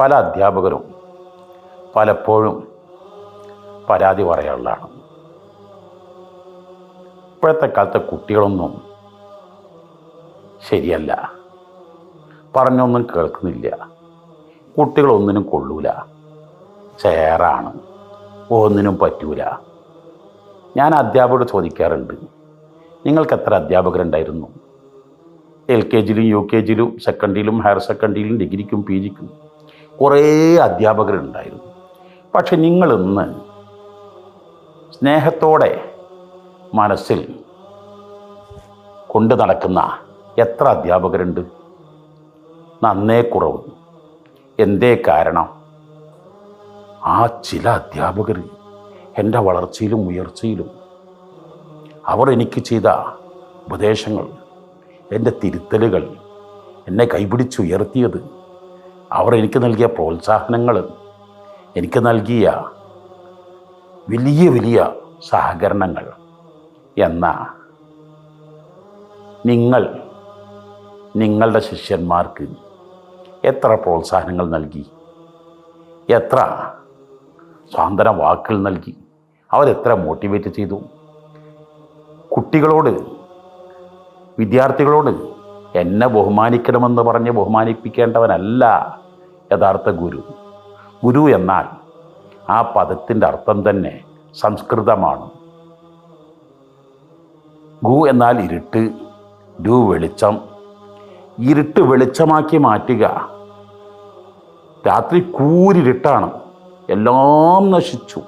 പല അധ്യാപകരും പലപ്പോഴും പരാതി പറയാനുള്ളതാണ് ഇപ്പോഴത്തെ കാലത്തെ കുട്ടികളൊന്നും ശരിയല്ല. പറഞ്ഞൊന്നും കേൾക്കുന്നില്ല. കുട്ടികളൊന്നിനും കൊള്ളൂല. ചേറാണ്. ഒന്നിനും പറ്റൂല. ഞാൻ അധ്യാപകരോട് ചോദിക്കാറുണ്ട് നിങ്ങൾക്ക് എത്ര അധ്യാപകരുണ്ടായിരുന്നു? എൽ കെ ജിയിലും യു കെ ജിയിലും സെക്കൻഡിലും ഹയർ സെക്കൻഡറിയിലും ഡിഗ്രിക്കും പി ജിക്കും കുറേ അധ്യാപകരുണ്ടായിരുന്നു. പക്ഷെ നിങ്ങളിന്ന് സ്നേഹത്തോടെ മനസ്സിൽ കൊണ്ടു നടക്കുന്ന എത്ര അധ്യാപകരുണ്ട്? നന്നേ കുറവ്. എന്തേ കാരണം? ആ ചില അധ്യാപകർ എന്റെ വളർച്ചയിലും ഉയർച്ചയിലും അവർ എനിക്ക് ചെയ്ത ഉപദേശങ്ങൾ എന്റെ തിരുത്തലുകൾ എന്നെ കൈപിടിച്ചുയർത്തിയത് അവർ എനിക്ക് നൽകിയ പ്രോത്സാഹനങ്ങൾ എനിക്ക് നൽകിയ വലിയ വലിയ സഹകരണങ്ങൾ എന്ന നിങ്ങൾ നിങ്ങളുടെ ശിഷ്യന്മാർക്ക് എത്ര പ്രോത്സാഹനങ്ങൾ നൽകി എത്ര സാന്ത്വന വാക്കുകൾ നൽകി അവരെത്ര മോട്ടിവേറ്റ് ചെയ്തു. കുട്ടികളോട് വിദ്യാർത്ഥികളോട് എന്നെ ബഹുമാനിക്കണമെന്ന് പറഞ്ഞ് ബഹുമാനിപ്പിക്കേണ്ടവനല്ല. യഥാർത്ഥ ഗുരു. ഗുരു എന്നാൽ ആ പദത്തിന്റെ അർത്ഥം തന്നെ സംസ്കൃതമാണ്. ഗു എന്നാൽ ഇരുട്ട് ഡു വെളിച്ചം. ഇരുട്ട് വെളിച്ചമാക്കി മാറ്റുക. രാത്രി കൂരിരുട്ടാണ്. എല്ലാം നശിച്ചു.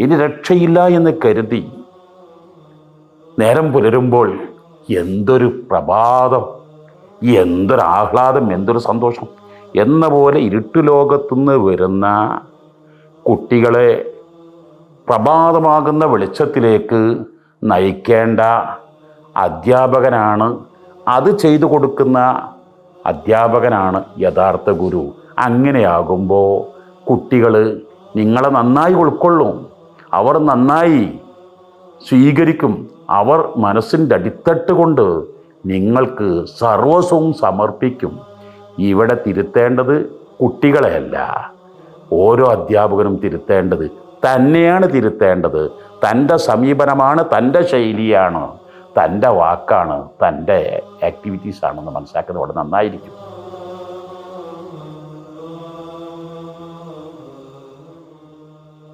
ഇനി രക്ഷയില്ല എന്ന് കരുതി നേരം പുലരുമ്പോൾ എന്തൊരു പ്രഭാതം എന്തൊരു ആഹ്ലാദം എന്തൊരു സന്തോഷം. എന്ന പോലെ ഇരുട്ടു ലോകത്തുനിന്ന് വരുന്ന കുട്ടികളെ പ്രഭാതമാകുന്ന വെളിച്ചത്തിലേക്ക് നയിക്കേണ്ട അധ്യാപകനാണ്. അത് ചെയ്തു കൊടുക്കുന്ന അധ്യാപകനാണ് യഥാർത്ഥ ഗുരു. അങ്ങനെയാകുമ്പോൾ കുട്ടികൾ നിങ്ങളെ നന്നായി ഉൾക്കൊള്ളും. അവർ നന്നായി സ്വീകരിക്കും. അവർ മനസ്സിന്റെ അടിത്തട്ട് കൊണ്ട് നിങ്ങൾക്ക് സർവസ്വവും സമർപ്പിക്കും. ഇവിടെ തിരുത്തേണ്ടത് കുട്ടികളെയല്ല. ഓരോ അധ്യാപകനും തിരുത്തേണ്ടത് തന്നെയാണ് തിരുത്തേണ്ടത്. തന്റെ സമീപനമാണ് തന്റെ ശൈലിയാണ് തന്റെ വാക്കാണ് തന്റെ ആക്ടിവിറ്റീസാണെന്ന് മനസ്സിലാക്കുന്നത്. അവിടെ നന്നായിരിക്കും.